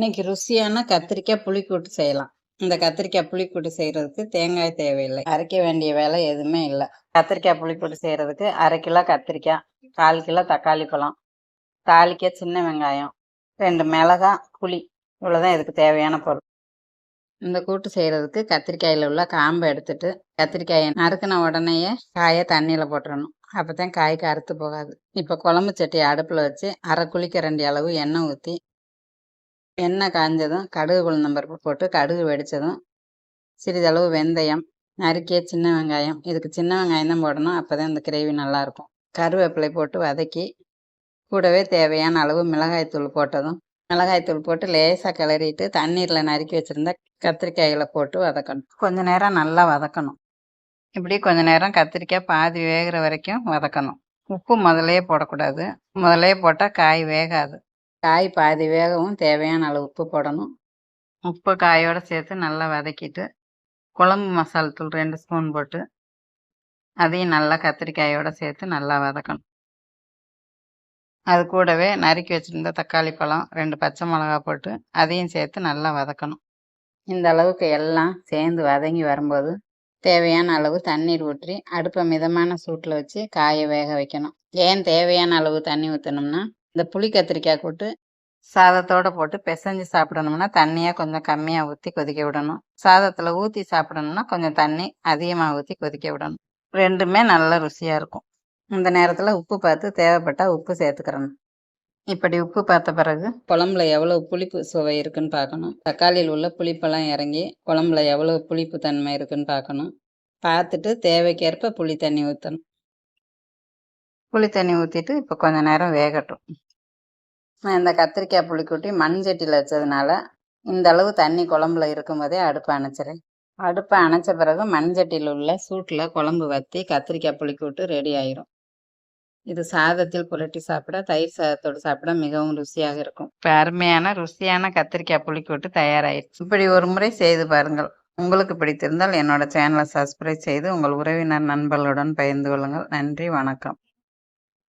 இன்னைக்கு ருசியான கத்திரிக்காய் புளிக்கூட்டு செய்யலாம். இந்த கத்திரிக்காய் புளிக்கூட்டு செய்யறதுக்கு தேங்காய் தேவையில்லை. அரைக்க வேண்டிய வேலை எதுவுமே இல்லை. கத்திரிக்காய் புளிக்கூட்டு செய்யறதுக்கு அரை கிலோ கத்திரிக்காய் கால் கிலோ தக்காளி பழம் தாளிக்க சின்ன வெங்காயம் ரெண்டு மிளகா புளி இவ்வளோதான் இதுக்கு தேவையான பொருள். இந்த கூட்டு செய்கிறதுக்கு கத்திரிக்காயில் உள்ள காம்பை எடுத்துட்டு கத்திரிக்காயை நறுக்கின உடனேயே காயை தண்ணியில் போட்டுறணும். அப்பதான் காய்க்கு அறுத்து போகாது. இப்போ குழம்பு சட்டி அடுப்பில் வச்சு அரை குளிக்கரண்டி அளவு எண்ணெய் ஊற்றி எண்ணெய் காய்ஞ்சதும் கடுகு உளுந்தம்பருப்பு போட்டு கடுகு வெடித்ததும் சிறிதளவு வெந்தயம் நறுக்கிய சின்ன வெங்காயம் இதுக்கு சின்ன வெங்காயம் தான் போடணும். அப்போ தான் இந்த கிரேவி நல்லாயிருக்கும். கருவேப்பிலை போட்டு வதக்கி கூடவே தேவையான அளவு மிளகாய்த்தூள் போட்டதும் மிளகாய்த்தூள் போட்டு லேசாக கிளறிட்டு தண்ணீரில் நறுக்கி வச்சுருந்தா கத்திரிக்காயில் போட்டு வதக்கணும். கொஞ்சம் நேரம் நல்லா வதக்கணும். இப்படி கொஞ்ச நேரம் கத்திரிக்காய் பாதி வேகிற வரைக்கும் வதக்கணும். உப்பு முதலே போடக்கூடாது. முதலே போட்டால் காய் வேகாது. காய் பாதி வேகவும் தேவையான அளவு உப்பு போடணும். உப்பு காயோடு சேர்த்து நல்லா வதக்கிட்டு குழம்பு மசால் தூள் ரெண்டு ஸ்பூன் போட்டு அதையும் நல்லா கத்திரிக்காயோடு சேர்த்து நல்லா வதக்கணும். அது கூடவே நறுக்கி வச்சுருந்த தக்காளி பழம் ரெண்டு பச்சை மிளகா போட்டு அதையும் சேர்த்து நல்லா வதக்கணும். இந்த அளவுக்கு எல்லாம் சேர்ந்து வதங்கி வரும்போது தேவையான அளவு தண்ணீர் ஊற்றி அடுப்பை மிதமான சூட்டில் வச்சு காய வேக வைக்கணும். ஏன் தேவையான அளவு தண்ணி ஊற்றணும்னா இந்த புளி கத்திரிக்காய் கூட்டு சாதத்தோடு போட்டு பிசைஞ்சு சாப்பிடணும்னா தண்ணியாக கொஞ்சம் கம்மியாக ஊற்றி கொதிக்க விடணும். சாதத்தில் ஊற்றி சாப்பிடணும்னா கொஞ்சம் தண்ணி அதிகமாக ஊற்றி கொதிக்க விடணும். ரெண்டுமே நல்ல ருசியாக இருக்கும். இந்த நேரத்தில் உப்பு பார்த்து தேவைப்பட்டால் உப்பு சேர்த்துக்கிறணும். இப்படி உப்பு பார்த்த பிறகு குழம்புல எவ்வளோ புளிப்பு சுவை இருக்குன்னு பார்க்கணும். தக்காளியில் உள்ள புளிப்பெல்லாம் இறங்கி குழம்புல எவ்வளோ புளிப்பு தன்மை இருக்குன்னு பார்க்கணும். பார்த்துட்டு தேவைக்கேற்ப புளி தண்ணி ஊற்றணும் புளி தண்ணி ஊற்றிட்டு இப்போ கொஞ்ச நேரம் வேகட்டும். நான் இந்த கத்திரிக்காய் புளிக்கூட்டி மண் சட்டியில் வச்சதுனால இந்த அளவு தண்ணி குழம்புல இருக்கும்போதே அடுப்பை அணைச்சிறேன். அடுப்பை அணைச்ச பிறகு மண் சட்டியில் உள்ள சூட்டில் குழம்பு வற்றி கத்திரிக்காய் புளிக்கூட்டு ரெடி ஆயிரும். இது சாதத்தில் புரட்டி சாப்பிட தயிர் சாதத்தோடு சாப்பிட மிகவும் ருசியாக இருக்கும். இப்போ அருமையான ருசியான கத்திரிக்காய் புளிக்கூட்டு தயாராகிடுச்சு இப்படி ஒரு முறை செய்து பாருங்கள். உங்களுக்கு பிடித்திருந்தால் என்னோட சேனலை சப்ஸ்கிரைப் செய்து உங்கள் உறவினர் நண்பர்களுடன் பகிர்ந்து கொள்ளுங்கள். நன்றி வணக்கம்.